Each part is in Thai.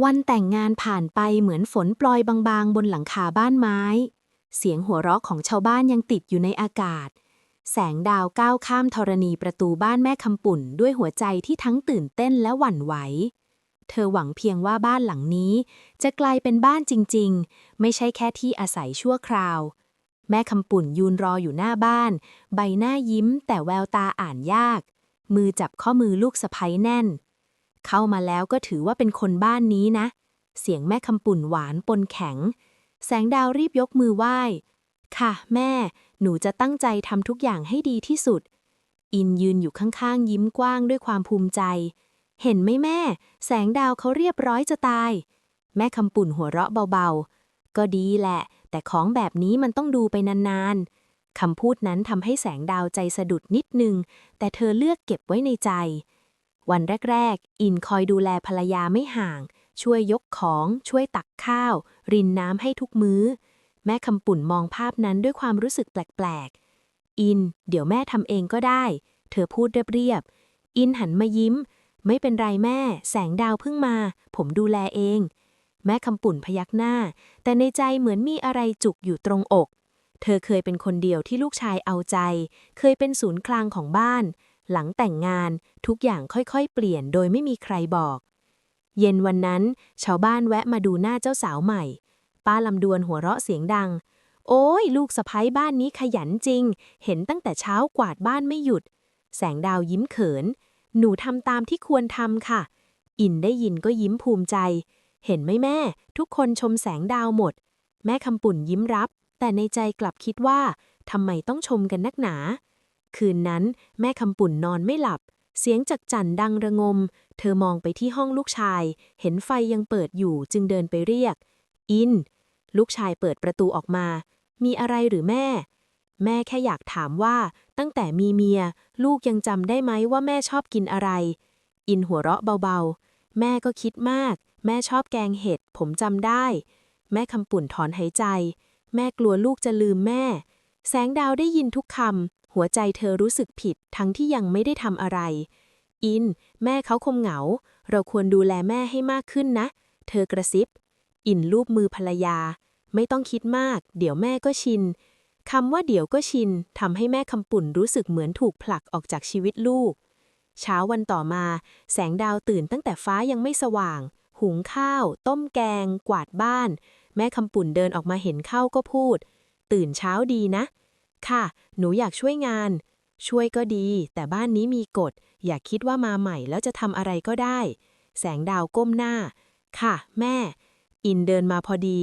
วันแต่งงานผ่านไปเหมือนฝนปลอยบางๆ บนหลังคาบ้านไม้ เสียงหัวเราะของชาวบ้านยังติดอยู่ในอากาศ แสงดาวก้าวข้ามธรณีประตูบ้านแม่คำปุ่น ด้วยหัวใจที่ทั้งตื่นเต้นและหวั่นไหว เธอหวังเพียงว่าบ้านหลังนี้ จะกลายเป็นบ้านจริงๆ ไม่ใช่แค่ที่อาศัยชั่วคราว แม่คำปุ่นยืนรออยู่หน้าบ้าน ใบหน้ายิ้มแต่แววตาอ่านยาก มือจับข้อมือลูกสะใภ้แน่น เข้ามาแล้วก็ถือว่าเป็นคนบ้านนี้นะ เสียงแม่คำปุ่นหวานปนแข็ง แสงดาวรีบยกมือไหว้ ค่ะแม่ หนูจะตั้งใจทำทุกอย่างให้ดีที่สุด อินยืนอยู่ข้างๆ ยิ้มกว้างด้วยความภูมิใจ เห็นไหมแม่ แสงดาวเขาเรียบร้อยจะตาย แม่คำปุ่นหัวเราะเบาๆ ก็ดีแหละ แต่ของแบบนี้มันต้องดูไปนานๆคำพูดนั้นทำให้แสงดาวใจสะดุดนิดนึง แต่เธอเลือกเก็บไว้ในใจ วันแรก ๆ อินคอยดูแลภรรยาไม่ห่าง ช่วยยกของ ช่วยตักข้าว รินน้ำให้ทุกมื้อ แม่คำปุ่นมองภาพนั้นด้วยความรู้สึกแปลก ๆ อิน เดี๋ยวแม่ทำเองก็ได้ เธอพูดเรียบ ๆ อินหันมายิ้ม ไม่เป็นไรแม่ แสงดาวเพิ่งมา ผมดูแลเอง แม่คำปุ่นพยักหน้า แต่ในใจเหมือนมีอะไรจุกอยู่ตรงอก เธอเคยเป็นคนเดียวที่ลูกชายเอาใจ เคยเป็นศูนย์กลางของบ้าน หลังแต่งงานทุกอย่างค่อยๆ เปลี่ยนโดยไม่มีใครบอก เย็นวันนั้น ชาวบ้านแวะมาดูหน้าเจ้าสาวใหม่ ป้าลำดวนหัวเราะเสียงดัง โอ้ย ลูกสะพ้ยบ้านนี้ขยันจริง เห็นตั้งแต่เช้ากวาดบ้านไม่หยุด แสงดาวยิ้มเขิน หนูทำตามที่ควรทำค่ะ อินได้ยินก็ยิ้มภูมิใจ เห็นไหมแม่ ทุกคนชมแสงดาวหมด แม่คำปุ่นยิ้มรับ แต่ในใจกลับคิดว่าทำไมต้องชมกันนักหนา คืนนั้น แม่คำปุ่นนอนไม่หลับ เสียงจักจั่นดังระงม เธอมองไปที่ห้องลูกชาย เห็นไฟยังเปิดอยู่จึงเดินไปเรียก อิน ลูกชายเปิดประตูออกมา มีอะไรหรือแม่ แม่แค่อยากถามว่า ตั้งแต่มีเมีย ลูกยังจำได้ไหมว่าแม่ชอบกินอะไร อินหัวเราะเบาๆ แม่ก็คิดมาก แม่ชอบแกงเห็ด ผมจำได้ แม่คำปุ่นถอนหายใจ แม่กลัวลูกจะลืมแม่ แสงดาวได้ยินทุกคำ หัวใจเธอรู้สึกผิดทั้งที่ยังไม่ได้ทำอะไร อิน แม่เขาคงเหงา เราควรดูแลแม่ให้มากขึ้นนะ เธอกระซิบ อินลูบมือภรรยา ไม่ต้องคิดมาก เดี๋ยวแม่ก็ชินคำว่าเดี๋ยวก็ชินทำให้แม่คำปุ่นรู้สึกเหมือนถูกผลักออกจากชีวิตลูก เช้าวันต่อมา แสงดาวตื่นตั้งแต่ฟ้ายังไม่สว่าง หุงข้าว ต้มแกง กวาดบ้าน แม่คำปุ่นเดินออกมาเห็นเข้าก็พูด ตื่นเช้าดีนะ ค่ะ หนูอยากช่วยงาน ช่วยก็ดี แต่บ้านนี้มีกฎ อย่าคิดว่ามาใหม่แล้วจะทำอะไรก็ได้ แสงดาวก้มหน้า ค่ะ แม่ อินเดินมาพอดี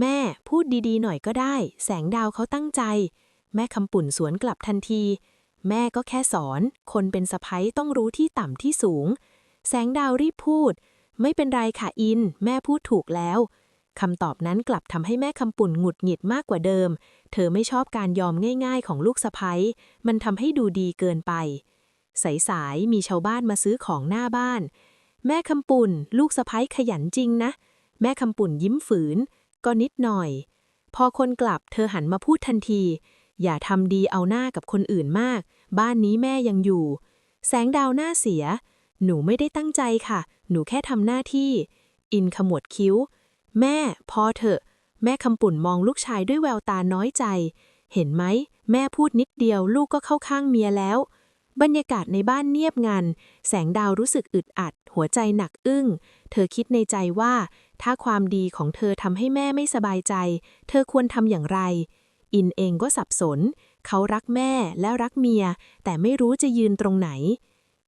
แม่พูดดีๆ หน่อยก็ได้ แสงดาวเขาตั้งใจ แม่คำปุ่นสวนกลับทันที แม่ก็แค่สอน คนเป็นสะพ้ยต้องรู้ที่ต่ำที่สูง แสงดาวรีบพูด ไม่เป็นไรค่ะอิน แม่พูดถูกแล้ว คำตอบนั้นกลับทำให้แม่คำปุ่นหงุดหงิดมากกว่าเดิม เธอไม่ชอบการยอมง่าย ๆ ของลูกสะพ้ยมันทำให้ดูดีเกินไป สายๆมีชาวบ้านมาซื้อของหน้าบ้าน แม่คำปุ่น ลูกสะพ้ยขยันจริงนะ แม่คำปุ่นยิ้มฝืน ก็นิดหน่อย พอคนกลับเธอหันมาพูดทันที อย่าทำดีเอาหน้ากับคนอื่นมาก บ้านนี้แม่ยังอยู่ แสงดาวหน้าเสีย หนูไม่ได้ตั้งใจค่ะ หนูแค่ทำหน้าที่ อินขมวดคิ้ว แม่พอเถอะ แม่คำปุ่นมองลูกชายด้วยแววตาน้อยใจ เห็นไหม แม่พูดนิดเดียวลูกก็เข้าข้างเมียแล้ว บรรยากาศในบ้านเงียบงัน แสงดาวรู้สึกอึดอัด หัวใจหนักอึ้ง เธอคิดในใจว่า ถ้าความดีของเธอทำให้แม่ไม่สบายใจ เธอควรทำอย่างไร อินเองก็สับสน เขารักแม่และรักเมีย แต่ไม่รู้จะยืนตรงไหน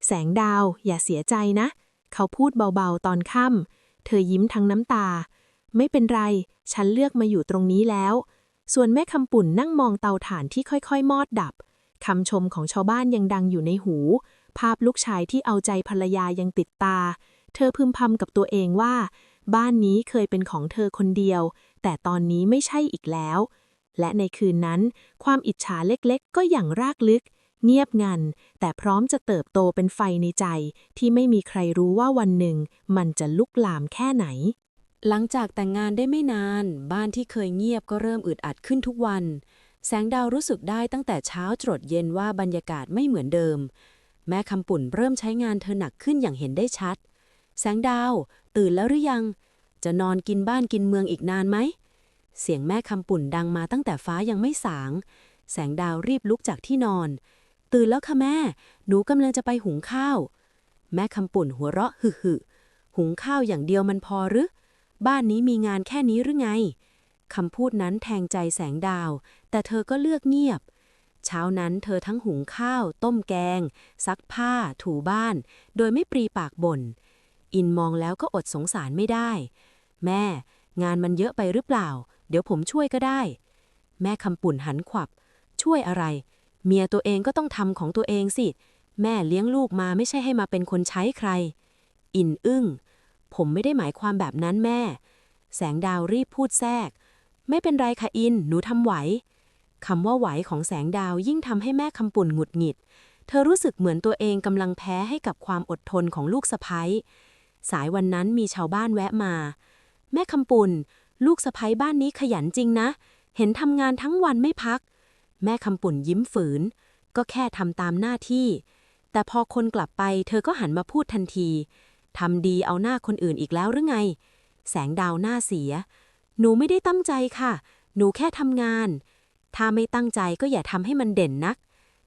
แสงดาวอย่าเสียใจนะ เขาพูดเบาๆตอนค่ำเธอยิ้มทั้งน้ำตา ไม่เป็นไร ฉันเลือกมาอยู่ตรงนี้แล้ว ส่วนแม่คำปุ่นนั่งมองเตาถ่านที่ค่อยๆ มอดดับคำชมของชาวบ้านยังดังอยู่ในหู ภาพลูกชายที่เอาใจภรรยายังติดตา เธอพึมพำกับตัวเองว่า บ้านนี้เคยเป็นของเธอคนเดียว แต่ตอนนี้ไม่ใช่อีกแล้ว และในคืนนั้น ความอิจฉาเล็กๆ ก็อย่างรากลึก เงียบงัน แต่พร้อมจะเติบโตเป็นไฟในใจ ที่ไม่มีใครรู้ว่าวันหนึ่ง มันจะลุกลามแค่ไหน หลังจากแต่งงานได้ไม่นาน บ้านที่เคยเงียบก็เริ่มอึดอัดขึ้นทุกวัน แสงดาวรู้สึกได้ตั้งแต่เช้าจรดเย็นว่าบรรยากาศไม่เหมือนเดิม แม่คำปุ่นเริ่มใช้งานเธอหนักขึ้นอย่างเห็นได้ชัด แสงดาว ตื่นแล้วหรือยัง จะนอนกินบ้านกินเมืองอีกนานไหม เสียงแม่คำปุ่นดังมาตั้งแต่ฟ้ายังไม่สาง แสงดาวรีบลุกจากที่นอน ตื่นแล้วค่ะแม่ หนูกำลังจะไปหุงข้าว แม่คำปุ่นหัวเราะหึ่หึหุงข้าวอย่างเดียวมันพอหรือ บ้านนี้มีงานแค่นี้หรือไง คำพูดนั้นแทงใจแสงดาว แต่เธอก็เลือกเงียบ เช้านั้นเธอทั้งหุงข้าว ต้มแกง ซักผ้า ถูบ้าน โดยไม่ปรีปากบ่น อินมองแล้วก็อดสงสารไม่ได้ แม่ งานมันเยอะไปหรือเปล่า เดี๋ยวผมช่วยก็ได้ แม่คำปุ่นหันขวับ ช่วยอะไร เมียตัวเองก็ต้องทำของตัวเองสิ แม่เลี้ยงลูกมาไม่ใช่ให้มาเป็นคนใช้ใคร อินอึ้ง ผมไม่ได้หมายความแบบนั้นแม่ แสงดาวรีบพูดแทรก ไม่เป็นไรค่ะอิน หนูทำไหว คำว่าไหวของแสงดาวยิ่งทำให้แม่คำปุ่นหงุดหงิด เธอรู้สึกเหมือนตัวเองกำลังแพ้ให้กับความอดทนของลูกสะพ้ยสายวันนั้นมีชาวบ้านแวะมา แม่คำปุ่น ลูกสะพ้ยบ้านนี้ขยันจริงนะ เห็นทำงานทั้งวันไม่พัก แม่คำปุ่นยิ้มฝืน ก็แค่ทำตามหน้าที่ แต่พอคนกลับไปเธอก็หันมาพูดทันที ทำดีเอาหน้าคนอื่นอีกแล้วหรือไง แสงดาวหน้าเสีย หนูไม่ได้ตั้งใจค่ะ หนูแค่ทำงาน ถ้าไม่ตั้งใจก็อย่าทำให้มันเด่นนัก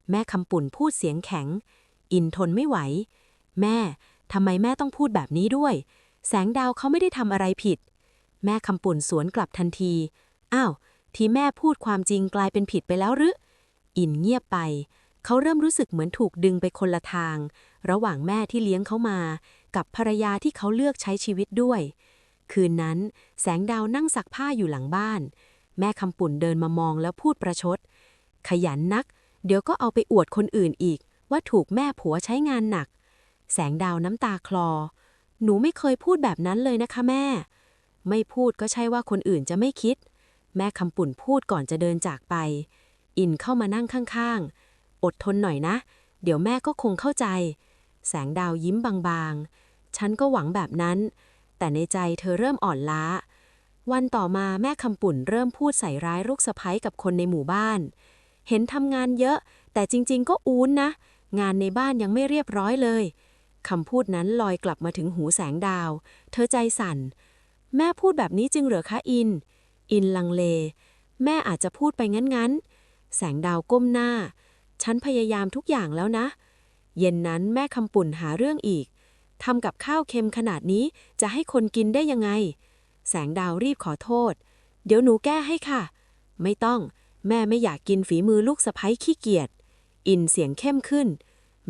แม่คำปุ่นพูดเสียงแข็ง อินทนไม่ไหว แม่ทำไมแม่ต้องพูดแบบนี้ด้วย แสงดาวเขาไม่ได้ทำอะไรผิด แม่คำปุ่นสวนกลับทันที อ้าว ที่แม่พูดความจริงกลายเป็นผิดไปแล้วหรือ อินเงียบไป เขาเริ่มรู้สึกเหมือนถูกดึงไปคนละทาง ระหว่างแม่ที่เลี้ยงเขามา กับภรรยาที่เขาเลือกใช้ชีวิตด้วย คืนนั้น แสงดาวนั่งซักผ้าอยู่หลังบ้าน แม่คำปุ่นเดินมามองแล้วพูดประชด ขยันนัก เดี๋ยวก็เอาไปอวดคนอื่นอีก ว่าถูกแม่ผัวใช้งานหนัก แสงดาวน้ำตาคลอ หนูไม่เคยพูดแบบนั้นเลยนะคะแม่ ไม่พูดก็ใช่ว่าคนอื่นจะไม่คิด แม่คำปุ่นพูดก่อนจะเดินจากไป อินเข้ามานั่งข้างๆ อดทนหน่อยนะ เดี๋ยวแม่ก็คงเข้าใจแสงดาวยิ้มบางๆ ฉันก็หวังแบบนั้น แต่ในใจเธอเริ่มอ่อนล้า วันต่อมาแม่คำปุ่นเริ่มพูดใส่ร้ายลูกสะใภ้กับคนในหมู่บ้าน เห็นทำงานเยอะ แต่จริง ๆ ก็อูนนะ งานในบ้านยังไม่เรียบร้อยเลยคำพูดนั้นลอยกลับมาถึงหูแสงดาว เธอใจสั่น แม่พูดแบบนี้จึงเหรอคะอิน อินลังเล แม่อาจจะพูดไปงั้นๆ แสงดาวก้มหน้า ฉันพยายามทุกอย่างแล้วนะ เย็นนั้นแม่คำปุ่นหาเรื่องอีก ทำกับข้าวเค็มขนาดนี้จะให้คนกินได้ยังไง แสงดาวรีบขอโทษ เดี๋ยวหนูแก้ให้ค่ะ ไม่ต้อง แม่ไม่อยากกินฝีมือลูกสะใภ้ขี้เกียจ อินเสียงเข้มขึ้น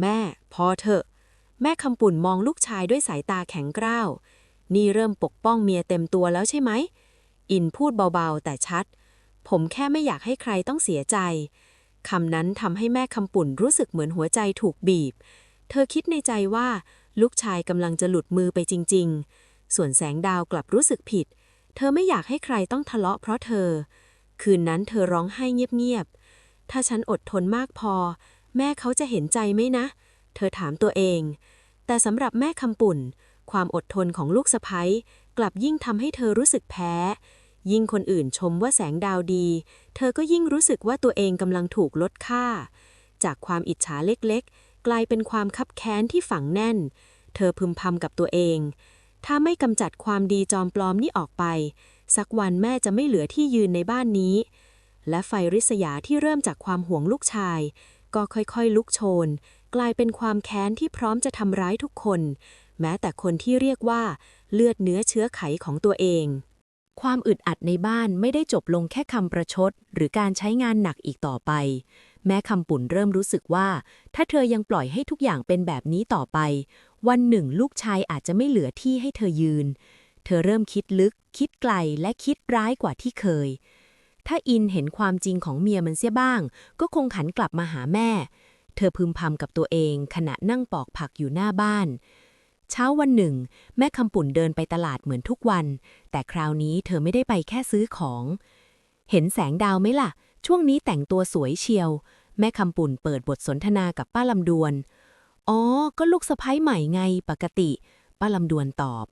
แม่ พอเถอะ แม่คำปุ่นมองลูกชายด้วยสายตาแข็งกร้าว นี่เริ่มปกป้องเมียเต็มตัวแล้วใช่ไหม อินพูดเบาๆ แต่ชัด ผมแค่ไม่อยากให้ใครต้องเสียใจคำนั้นทำให้แม่คำปุ่นรู้สึกเหมือนหัวใจถูกบีบ เธอคิดในใจว่า ลูกชายกำลังจะหลุดมือไปจริง ๆ ส่วนแสงดาวกลับรู้สึกผิด เธอไม่อยากให้ใครต้องทะเลาะเพราะเธอ คืนนั้นเธอร้องไห้เงียบๆ ถ้าฉันอดทนมากพอ แม่เขาจะเห็นใจไหมนะ เธอถามตัวเอง แต่สำหรับแม่คำปุ่น ความอดทนของลูกสะพ้ยกลับยิ่งทำให้เธอรู้สึกแพ้ ยิ่งคนอื่นชมว่าแสงดาวดี เธอก็ยิ่งรู้สึกว่าตัวเองกำลังถูกลดค่า จากความอิจฉาเล็กๆ กลายเป็นความคับแค้นที่ฝังแน่น เธอพึมพำกับตัวเอง ถ้าไม่กำจัดความดีจอมปลอมนี่ออกไป สักวันแม่จะไม่เหลือที่ยืนในบ้านนี้ และไฟริษยาที่เริ่มจากความห่วงลูกชาย ก็ค่อยๆลุกโชน กลายเป็นความแค้นที่พร้อมจะทำร้ายทุกคน แม้แต่คนที่เรียกว่าเลือดเนื้อเชื้อไขของตัวเอง ความอึดอัดในบ้านไม่ได้จบลงแค่คำประชด หรือการใช้งานหนักอีกต่อไป แม้คำปุ่นเริ่มรู้สึกว่า ถ้าเธอยังปล่อยให้ทุกอย่างเป็นแบบนี้ต่อไป วันหนึ่งลูกชายอาจจะไม่เหลือที่ให้เธอยืน เธอเริ่มคิดลึก คิดไกลและคิดร้ายกว่าที่เคย ถ้าอินเห็นความจริงของเมียมันเสียบ้าง ก็คงขันกลับมาหาแม่ เธอพึมพำกับตัวเองขณะนั่งปอกผักอยู่หน้าบ้านเช้าวันหนึ่ง แม่คำปุ่นเดินไปตลาดเหมือนทุกวัน แต่คราวนี้เธอไม่ได้ไปแค่ซื้อของ เห็นแสงดาวไหมล่ะ ช่วงนี้แต่งตัวสวยเชียว แม่คำปุ่นเปิดบทสนทนากับป้าลำดวน อ๋อ ก็ลูกสะพ้ยใหม่ไงปกติ ป้าลำดวนตอบ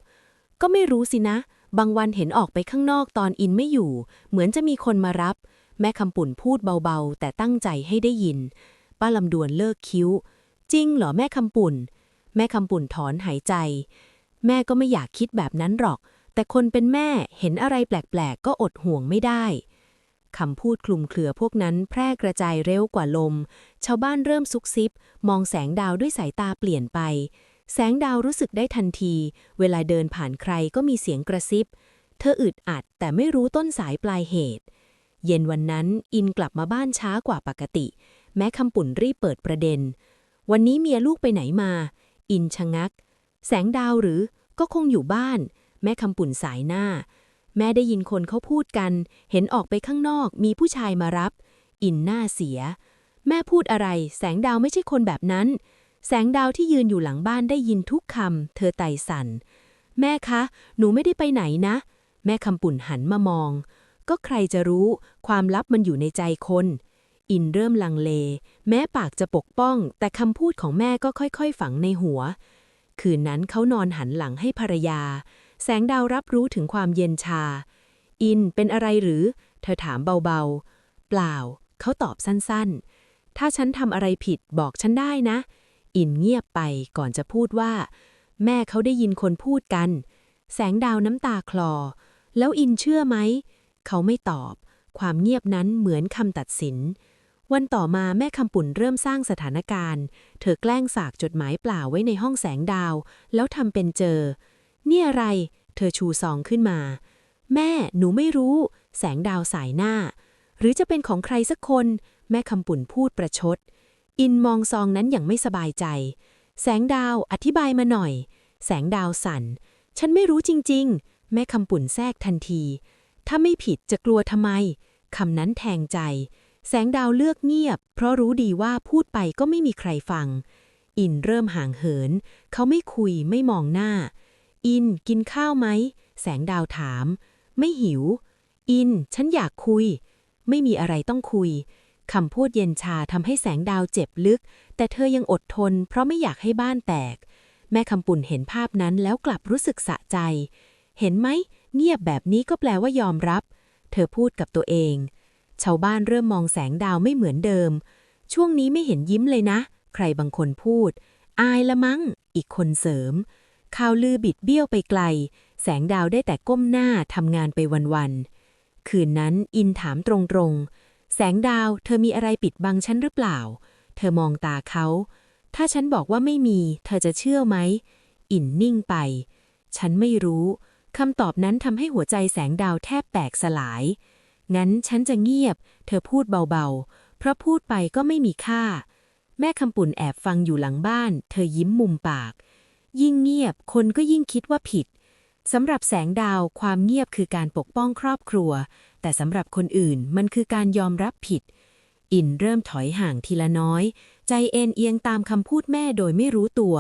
ก็ไม่รู้สินะ บางวันเห็นออกไปข้างนอกตอนอินไม่อยู่ เหมือนจะมีคนมารับ แม่คำปุ่นพูดเบาๆ แต่ตั้งใจให้ได้ยิน ป้าลำดวนเลิกคิ้ว จริงเหรอแม่คำปุ่น แม่คำปุ่นถอนหายใจ แม่ก็ไม่อยากคิดแบบนั้นหรอก แต่คนเป็นแม่เห็นอะไรแปลกๆ ก็อดห่วงไม่ได้ คำพูดคลุมเครือพวกนั้นแพร่กระจายเร็วกว่าลม ชาวบ้านเริ่มซุกซิบ มองแสงดาวด้วยสายตาเปลี่ยนไป แสงดาวรู้สึกได้ทันที เวลาเดินผ่านใครก็มีเสียงกระซิบ เธออึดอัดแต่ไม่รู้ต้นสายปลายเหตุ เย็นวันนั้นอินกลับมาบ้านช้ากว่าปกติ แม้คำปุ่นรีบเปิดประเด็น วันนี้เมียลูกไปไหนมา อินชะงัก แสงดาวหรือก็คงอยู่บ้าน แม่คำปุ่นสายหน้า แม่ได้ยินคนเขาพูดกัน เห็นออกไปข้างนอกมีผู้ชายมารับ อินหน้าเสีย แม่พูดอะไร แสงดาวไม่ใช่คนแบบนั้น แสงดาวที่ยืนอยู่หลังบ้านได้ยินทุกคำเธอไต่สั่นแม่คะ หนูไม่ได้ไปไหนนะ แม่คำปุ่นหันมามอง ก็ใครจะรู้ ความลับมันอยู่ในใจคน อินเริ่มลังเล แม้ปากจะปกป้อง แต่คำพูดของแม่ก็ค่อยๆ ฝังในหัว คืนนั้นเขานอนหันหลังให้ภรรยา แสงดาวรับรู้ถึงความเย็นชา อินเป็นอะไรหรือ เธอถามเบาๆ เปล่า เขาตอบสั้นๆ ถ้าฉันทำอะไรผิดบอกฉันได้นะ อินเงียบไปก่อนจะพูดว่า แม่เขาได้ยินคนพูดกัน แสงดาวน้ำตาคลอ แล้วอินเชื่อไหม เขาไม่ตอบ ความเงียบนั้นเหมือนคำตัดสินวันต่อมาแม่คำปุ่นเริ่มสร้างสถานการณ์ เธอแกล้งฝากจดหมายเปล่าไว้ในห้องแสงดาว แล้วทำเป็นเจอ นี่อะไร เธอชูซองขึ้นมา แม่หนูไม่รู้ แสงดาวสายหน้า หรือจะเป็นของใครสักคน แม่คำปุ่นพูดประชด อินมองซองนั้นอย่างไม่สบายใจ แสงดาวอธิบายมาหน่อย แสงดาวสั่น ฉันไม่รู้จริง ๆ แม่คำปุ่นแทรกทันที ถ้าไม่ผิดจะกลัวทำไมคำนั้นแทงใจ แสงดาวเลือกเงียบ เพราะรู้ดีว่าพูดไปก็ไม่มีใครฟัง อินเริ่มห่างเหิน เขาไม่คุยไม่มองหน้า อิน กินข้าวไหม แสงดาวถาม ไม่หิว อิน ฉันอยากคุย ไม่มีอะไรต้องคุย คำพูดเย็นชาทำให้แสงดาวเจ็บลึก แต่เธอยังอดทน เพราะไม่อยากให้บ้านแตก แม่คำปุ่นเห็นภาพนั้นแล้วกลับรู้สึกสะใจ เห็นไหม เงียบแบบนี้ก็แปลว่ายอมรับ เธอพูดกับตัวเอง ชาวบ้านเริ่มมองแสงดาวไม่เหมือนเดิม ช่วงนี้ไม่เห็นยิ้มเลยนะ ใครบางคนพูด อายละมั้ง อีกคนเสริม ข่าวลือบิดเบี้ยวไปไกล แสงดาวได้แต่ก้มหน้าทำงานไปวันๆ คืนนั้นอินถามตรงๆ แสงดาวเธอมีอะไรปิดบังฉันหรือเปล่า เธอมองตาเขา ถ้าฉันบอกว่าไม่มี เธอจะเชื่อไหม อินนิ่งไป ฉันไม่รู้ คำตอบนั้นทำให้หัวใจแสงดาวแทบแตกสลาย งั้นฉันจะเงียบ เธอพูดเบาๆ เพราะพูดไปก็ไม่มีค่า แม่คำปุ่นแอบฟังอยู่หลังบ้าน เธอยิ้มมุมปาก ยิ่งเงียบคนก็ยิ่งคิดว่าผิดสำหรับแสงดาวความเงียบคือการปกป้องครอบครัว แต่สำหรับคนอื่นมันคือการยอมรับผิด อินเริ่มถอยห่างทีละน้อย ใจเอ็นเอียงตามคำพูดแม่โดยไม่รู้ตัว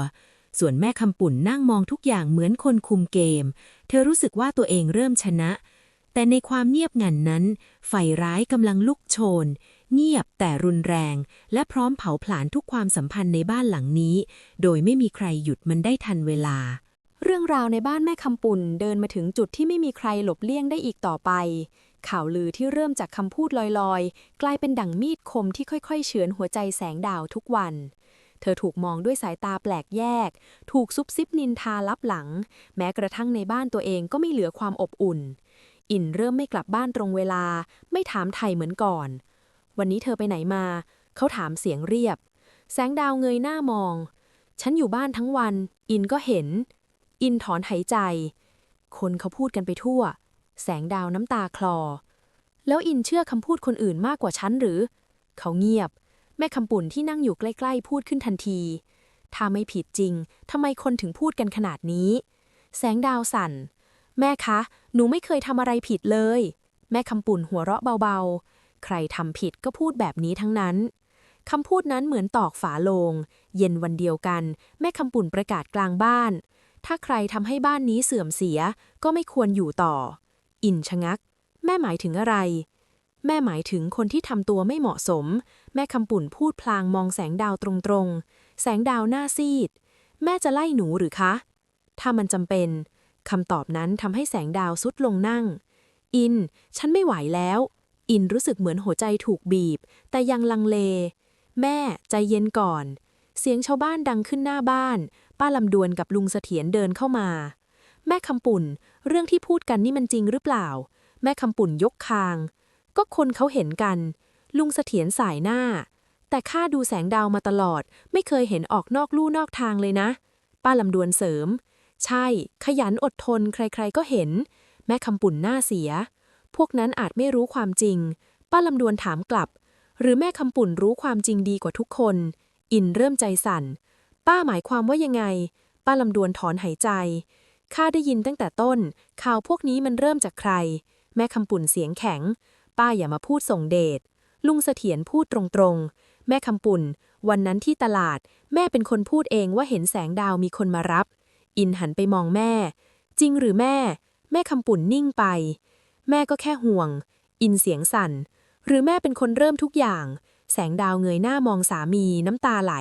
ส่วนแม่คำปุ่นนั่งมองทุกอย่างเหมือนคนคุมเกม เธอรู้สึกว่าตัวเองเริ่มชนะ แต่ในความเงียบงันนั้น ไฟร้ายกำลังลุกโชน เงียบแต่รุนแรง และพร้อมเผาผลาญทุกความสัมพันธ์ในบ้านหลังนี้ โดยไม่มีใครหยุดมันได้ทันเวลา เรื่องราวในบ้านแม่คำปุ่นเดินมาถึงจุดที่ไม่มีใครหลบเลี่ยงได้อีกต่อไป ข่าวลือที่เริ่มจากคำพูดลอยๆ กลายเป็นดั่งมีดคมที่ค่อยๆ เฉือนหัวใจแสงดาวทุกวันเธอถูกมองด้วยสายตาแปลกแยก ถูกซุบซิบนินทาลับหลัง แม้กระทั่งในบ้านตัวเองก็ไม่เหลือความอบอุ่น อินเริ่มไม่กลับบ้านตรงเวลา ไม่ถามไทยเหมือนก่อน วันนี้เธอไปไหนมา เขาถามเสียงเรียบ แสงดาวเงยหน้ามอง ฉันอยู่บ้านทั้งวัน อินก็เห็น อินถอนหายใจ คนเขาพูดกันไปทั่ว แสงดาวน้ำตาคลอ แล้วอินเชื่อคำพูดคนอื่นมากกว่าฉันหรือ เขาเงียบ แม่คำปุ่นที่นั่งอยู่ใกล้ ๆ พูดขึ้นทันที ถ้าไม่ผิดจริงทำไมคนถึงพูดกันขนาดนี้ แสงดาวสั่น แม่คะ หนูไม่เคยทำอะไรผิดเลย แม่คำปุ่นหัวเราะเบาๆ ใครทำผิดก็พูดแบบนี้ทั้งนั้นคำพูดนั้นเหมือนตอกฝาโลง เย็นวันเดียวกัน แม่คำปุ่นประกาศกลางบ้าน ถ้าใครทำให้บ้านนี้เสื่อมเสีย ก็ไม่ควรอยู่ต่อ อินชะงัก แม่หมายถึงอะไร แม่หมายถึงคนที่ทำตัวไม่เหมาะสม แม่คำปุ่นพูดพลางมองแสงดาวตรงๆ แสงดาวหน้าซีด แม่จะไล่หนูหรือคะ ถ้ามันจำเป็นคำตอบนั้นทำให้แสงดาวสุดลงนั่ง อิน ฉันไม่ไหวแล้ว อินรู้สึกเหมือนหัวใจถูกบีบ แต่ยังลังเล แม่ใจเย็นก่อน เสียงชาวบ้านดังขึ้นหน้าบ้าน ป้าลำดวนกับลุงเสถียรเดินเข้ามา แม่คำปุ่น เรื่องที่พูดกันนี่มันจริงหรือเปล่า แม่คำปุ่นยกคาง ก็คนเขาเห็นกัน ลุงเสถียรสายหน้า แต่ข้าดูแสงดาวมาตลอด ไม่เคยเห็นออกนอกลู่นอกทางเลยนะ ป้าลำดวนเสริม ใช่ ขยันอดทนใครๆก็เห็น แม่คำปุ่นหน้าเสีย พวกนั้นอาจไม่รู้ความจริง ป้าลำดวนถามกลับ หรือแม่คำปุ่นรู้ความจริงดีกว่าทุกคน อินเริ่มใจสั่น ป้าหมายความว่ายังไง ป้าลำดวนถอนหายใจ ข้าได้ยินตั้งแต่ต้น ข่าวพวกนี้มันเริ่มจากใคร แม่คำปุ่นเสียงแข็ง ป้าอย่ามาพูดส่งเดช ลุงเสถียรพูดตรงๆ แม่คำปุ่น วันนั้นที่ตลาด แม่เป็นคนพูดเองว่าเห็นแสงดาวมีคนมารับ อินหันไปมองแม่ จริงหรือแม่ แม่คำปุ่นนิ่งไป แม่ก็แค่ห่วง อินเสียงสั่น หรือแม่เป็นคนเริ่มทุกอย่าง แสงดาวเงยหน้ามองสามีน้ำตาไหล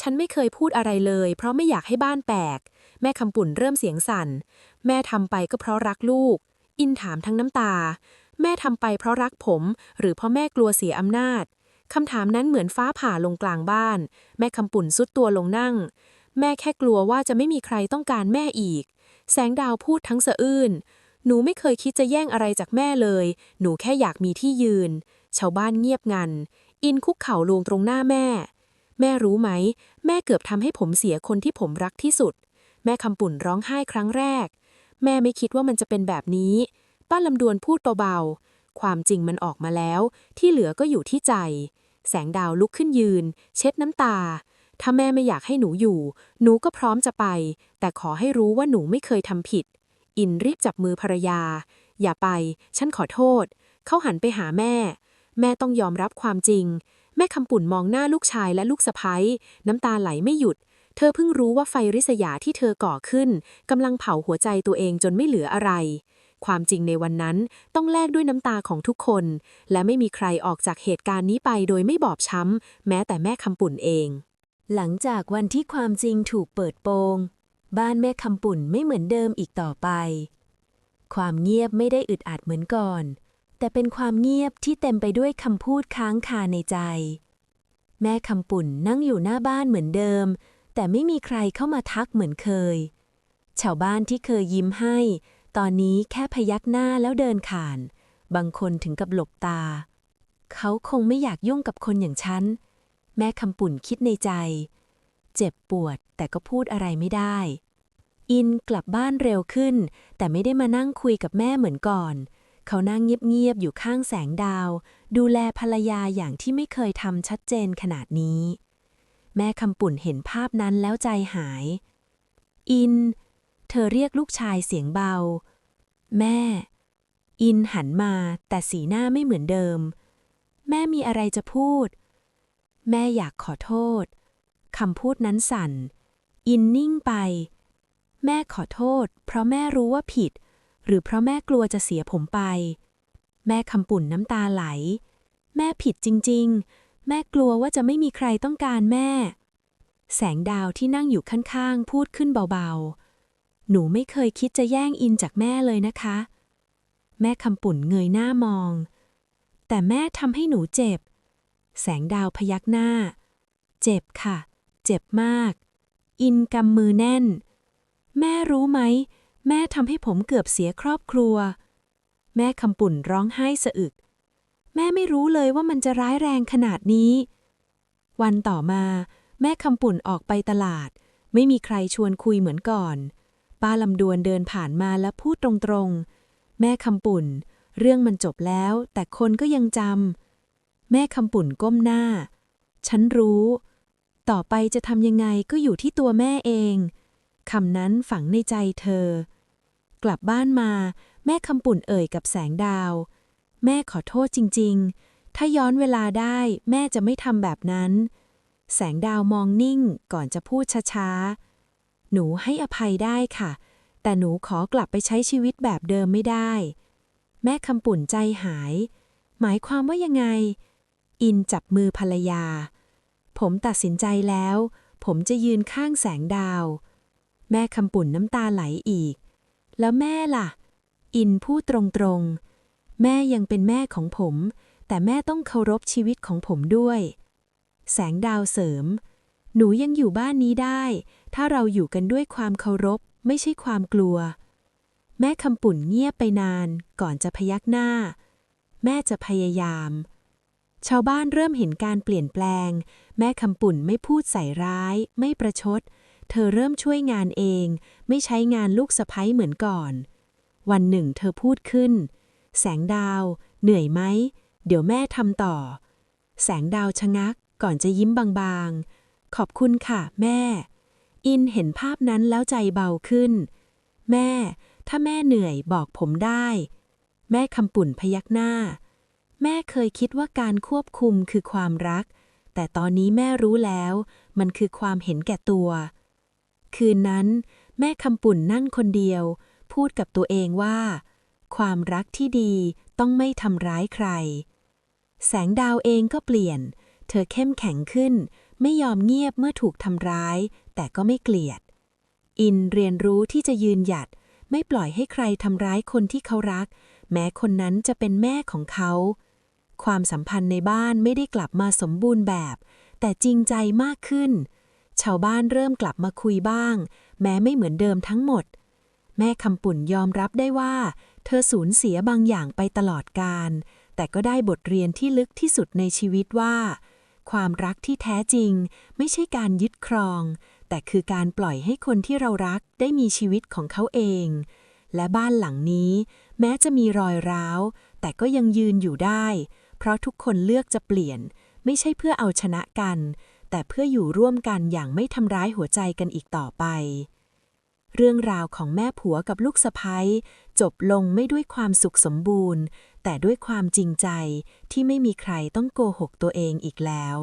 ฉันไม่เคยพูดอะไรเลย เพราะไม่อยากให้บ้านแตก แม่คำปุ่นเริ่มเสียงสั่น แม่ทำไปก็เพราะรักลูก อินถามทั้งน้ำตา แม่ทำไปเพราะรักผม หรือเพราะแม่กลัวเสียอำนาจคำถามนั้นเหมือนฟ้าผ่าลงกลางบ้าน แม่คำปุ่นซุดตัวลงนั่ง แม่แค่กลัวว่าจะไม่มีใครต้องการแม่อีก แสงดาวพูดทั้งสะอื้น หนูไม่เคยคิดจะแย่งอะไรจากแม่เลย หนูแค่อยากมีที่ยืน ชาวบ้านเงียบงัน อินคุกเข่าลงตรงหน้าแม่ แม่รู้ไหม แม่เกือบทำให้ผมเสียคนที่ผมรักที่สุด แม่คำปุ่นร้องไห้ครั้งแรก แม่ไม่คิดว่ามันจะเป็นแบบนี้ ป้าลำดวนพูดเบาๆ ความจริงมันออกมาแล้ว ที่เหลือก็อยู่ที่ใจ แสงดาวลุกขึ้นยืน เช็ดน้ำตาถ้าแม่ไม่อยากให้หนูอยู่ หนูก็พร้อมจะไป แต่ขอให้รู้ว่าหนูไม่เคยทำผิด อินรีบจับมือภรรยา อย่าไป ฉันขอโทษ เขาหันไปหาแม่ แม่ต้องยอมรับความจริง แม่คำปุ่นมองหน้าลูกชายและลูกสะพ้ยน้ำตาไหลไม่หยุด เธอเพิ่งรู้ว่าไฟริษยาที่เธอก่อขึ้นกำลังเผาหัวใจตัวเองจนไม่เหลืออะไร ความจริงในวันนั้นต้องแลกด้วยน้ำตาของทุกคน และไม่มีใครออกจากเหตุการณ์นี้ไปโดยไม่บอบช้ำแม้แต่แม่คำปุ่นเอง หลังจากวันที่ความจริงถูกเปิดโปง บ้านแม่คำปุ่นไม่เหมือนเดิมอีกต่อไป ความเงียบไม่ได้อึดอัดเหมือนก่อน แต่เป็นความเงียบที่เต็มไปด้วยคำพูดค้างคาในใจ แม่คำปุ่นนั่งอยู่หน้าบ้านเหมือนเดิม แต่ไม่มีใครเข้ามาทักเหมือนเคย ชาวบ้านที่เคยยิ้มให้ ตอนนี้แค่พยักหน้าแล้วเดินผ่าน บางคนถึงกับหลบตา เขาคงไม่อยากยุ่งกับคนอย่างฉัน แม่คำปุ่นคิดในใจ เจ็บปวด แต่ก็พูดอะไรไม่ได้ อินกลับบ้านเร็วขึ้น แต่ไม่ได้มานั่งคุยกับแม่เหมือนก่อน เขานั่งเงียบๆอยู่ข้างแสงดาว ดูแลภรรยาอย่างที่ไม่เคยทำชัดเจนขนาดนี้ แม่คำปุ่นเห็นภาพนั้นแล้วใจหาย อิน เธอเรียกลูกชายเสียงเบา แม่ อินหันมาแต่สีหน้าไม่เหมือนเดิม แม่มีอะไรจะพูดแม่อยากขอโทษ คำพูดนั้นสั่น อินนิ่งไป แม่ขอโทษ เพราะแม่รู้ว่าผิด หรือเพราะแม่กลัวจะเสียผมไป แม่คำปุ่นน้ำตาไหล แม่ผิดจริง ๆ แม่กลัวว่าจะไม่มีใครต้องการแม่ แสงดาวที่นั่งอยู่ข้างๆ พูดขึ้นเบาๆ หนูไม่เคยคิดจะแย่งอินจากแม่เลยนะคะ แม่คำปุ่นเงยหน้ามอง แต่แม่ทำให้หนูเจ็บ แสงดาวพยักหน้า เจ็บค่ะ เจ็บมาก อินกำมือแน่น แม่รู้ไหม แม่ทำให้ผมเกือบเสียครอบครัว แม่คำปุ่นร้องไห้สะอึก แม่ไม่รู้เลยว่ามันจะร้ายแรงขนาดนี้ วันต่อมา แม่คำปุ่นออกไปตลาด ไม่มีใครชวนคุยเหมือนก่อน ป้าลำดวนเดินผ่านมาแล้วพูดตรงๆ แม่คำปุ่น เรื่องมันจบแล้ว แต่คนก็ยังจำแม่คำปุ่นก้มหน้า ฉันรู้ ต่อไปจะทำยังไงก็อยู่ที่ตัวแม่เองคำนั้นฝังในใจเธอ กลับบ้านมา แม่คำปุ่นเอ่ยกับแสงดาว แม่ขอโทษจริง ๆ ถ้าย้อนเวลาได้แม่จะไม่ทำแบบนั้น แสงดาวมองนิ่งก่อนจะพูดช้าๆ หนูให้อภัยได้ค่ะ แต่หนูขอกลับไปใช้ชีวิตแบบเดิมไม่ได้ แม่คำปุ่นใจหาย หมายความว่ายังไง อินจับมือภรรยา ผมตัดสินใจแล้ว ผมจะยืนข้างแสงดาว แม่คำปุ่นน้ำตาไหลอีก แล้วแม่ล่ะ อินพูดตรงๆ แม่ยังเป็นแม่ของผม แต่แม่ต้องเคารพชีวิตของผมด้วย แสงดาวเสริม หนูยังอยู่บ้านนี้ได้ ถ้าเราอยู่กันด้วยความเคารพ ไม่ใช่ความกลัว แม่คำปุ่นเงียบไปนาน ก่อนจะพยักหน้า แม่จะพยายาม ชาวบ้านเริ่มเห็นการเปลี่ยนแปลง แม่คำปุ่นไม่พูดใส่ร้าย ไม่ประชด เธอเริ่มช่วยงานเอง ไม่ใช้งานลูกสะใภ้เหมือนก่อน วันหนึ่งเธอพูดขึ้น แสงดาว เหนื่อยไหม เดี๋ยวแม่ทำต่อ แสงดาวชะงัก ก่อนจะยิ้มบางๆ ขอบคุณค่ะ แม่ อินเห็นภาพนั้นแล้วใจเบาขึ้น แม่ ถ้าแม่เหนื่อยบอกผมได้ แม่คำปุ่นพยักหน้า แม่เคยคิดว่าการควบคุมคือความรัก แต่ตอนนี้แม่รู้แล้ว มันคือความเห็นแก่ตัว คืนนั้น แม่คำปุ่นนั่งคนเดียว พูดกับตัวเองว่า ความรักที่ดีต้องไม่ทำร้ายใคร แสงดาวเองก็เปลี่ยน เธอเข้มแข็งขึ้น ไม่ยอมเงียบเมื่อถูกทำร้าย แต่ก็ไม่เกลียด อินเรียนรู้ที่จะยืนหยัด ไม่ปล่อยให้ใครทำร้ายคนที่เขารัก แม้คนนั้นจะเป็นแม่ของเขา ความสัมพันธ์ในบ้านไม่ได้กลับมาสมบูรณ์แบบ แต่จริงใจมากขึ้น ชาวบ้านเริ่มกลับมาคุยบ้าง แม้ไม่เหมือนเดิมทั้งหมด แม่คำปุ่นยอมรับได้ว่า เธอสูญเสียบางอย่างไปตลอดกาลแต่ก็ได้บทเรียนที่ลึกที่สุดในชีวิตว่า ความรักที่แท้จริง ไม่ใช่การยึดครอง แต่คือการปล่อยให้คนที่เรารักได้มีชีวิตของเขาเอง และบ้านหลังนี้ แม้จะมีรอยร้าวแต่ก็ยังยืนอยู่ได้ เพราะทุกคนเลือกจะเปลี่ยน ไม่ใช่เพื่อเอาชนะกัน แต่เพื่ออยู่ร่วมกันอย่างไม่ทำร้ายหัวใจกันอีกต่อไป เรื่องราวของแม่ผัวกับลูกสะพ้ยจบลงไม่ด้วยความสุขสมบูรณ์ แต่ด้วยความจริงใจที่ไม่มีใครต้องโกหกตัวเองอีกแล้ว